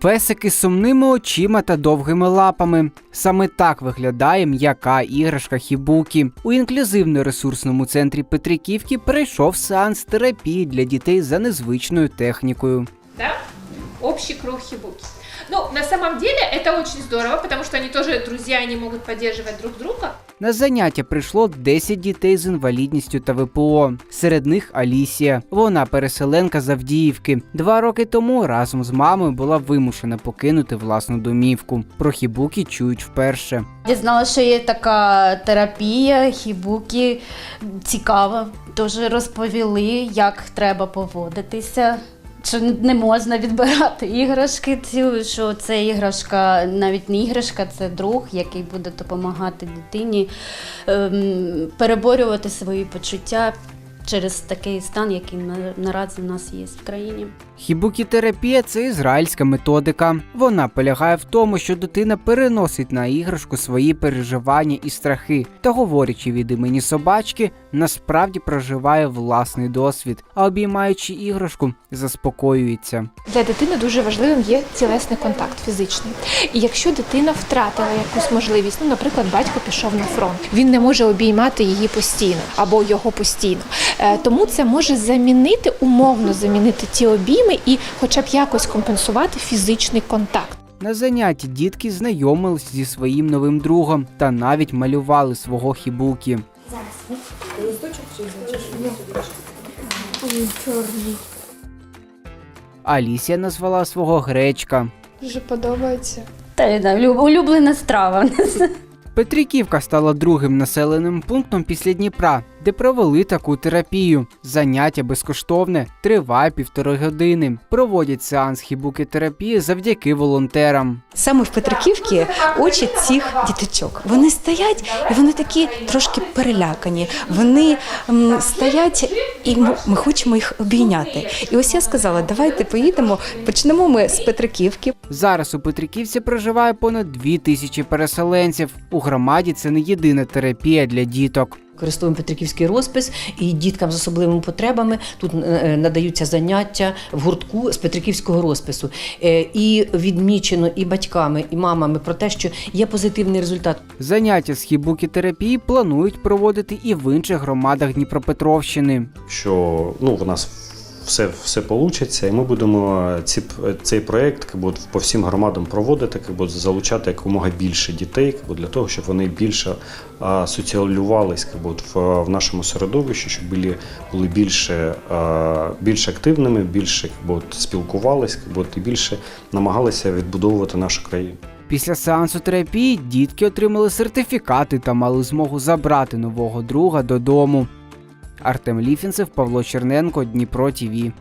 Песики з сумними очима та довгими лапами. Саме так виглядає м'яка іграшка Хібукі. У інклюзивно-ресурсному центрі Петриківки Прийшов сеанс терапії для дітей за незвичною технікою. Общий круг хибуки. Ну, на самом деле это очень здорово, потому что они тоже друзья, они могут поддерживать друг друга. На заняття прийшло 10 дітей з інвалідністю та ВПО. Серед них Алісія. Вона переселенка з Авдіївки. Два роки тому разом з мамою була вимушена покинути власну домівку. Про хібуки чують вперше. Дізналася, що є така терапія, хібуки, цікаво. Дуже розповіли, як треба поводитися. Що не можна відбирати іграшки, ці, що це іграшка, навіть не іграшка, це друг, який буде допомагати дитині ем, переборювати свої почуття через такий стан, який на, наразі в нас є в країні. Хібукі-терапія це ізраїльська методика. Вона полягає в тому, що дитина переносить на іграшку свої переживання і страхи, та, говорячи від імені собачки, насправді проживає власний досвід, а обіймаючи іграшку, заспокоюється. Для дитини дуже важливим є тілесний контакт фізичний. І якщо дитина втратила якусь можливість, ну, наприклад, батько пішов на фронт, він не може обіймати її постійно або його постійно. Е, Тому це може замінити, умовно замінити ті обійми і, хоча б якось компенсувати фізичний контакт. На занятті дітки знайомились зі своїм новим другом та навіть малювали свого хібукі. Алісія назвала свого гречка. Дуже подобається. Та я да, улюблена страва. в нас. Петриківка стала другим населеним пунктом після Дніпра, де провели таку терапію. Заняття безкоштовне, триває півтори години. Проводять сеанс хібуки-терапії завдяки волонтерам. Саме в Петриківці очі цих діточок. Вони стоять і вони такі трошки перелякані. Вони м, стоять і ми, ми хочемо їх обійняти. І ось я сказала, давайте поїдемо. Почнемо ми з Петриківки. Зараз у Петриківці проживає понад дві тисячі переселенців. У громаді це не єдина терапія для діток. Користуємо Петриківський розпис і діткам з особливими потребами тут е, надаються заняття в гуртку з Петриківського розпису. Е, І відмічено і батьками, і мамами про те, що є позитивний результат. Заняття з хібуки-терапії планують проводити і в інших громадах Дніпропетровщини. що ну, в нас все, все вийде, і ми будемо ці, цей проєкт по всім громадам проводити, як би, залучати якомога більше дітей, як би, для того, щоб вони більше а, соціалювались як в, в нашому середовищі, щоб були, були більше, а, більш активними, більше як спілкувались і більше намагалися відбудовувати нашу країну. Після сеансу терапії дітки отримали сертифікати та мали змогу забрати нового друга додому. Артем Ліфінцев, Павло Черненко, Дніпро ТІВІ.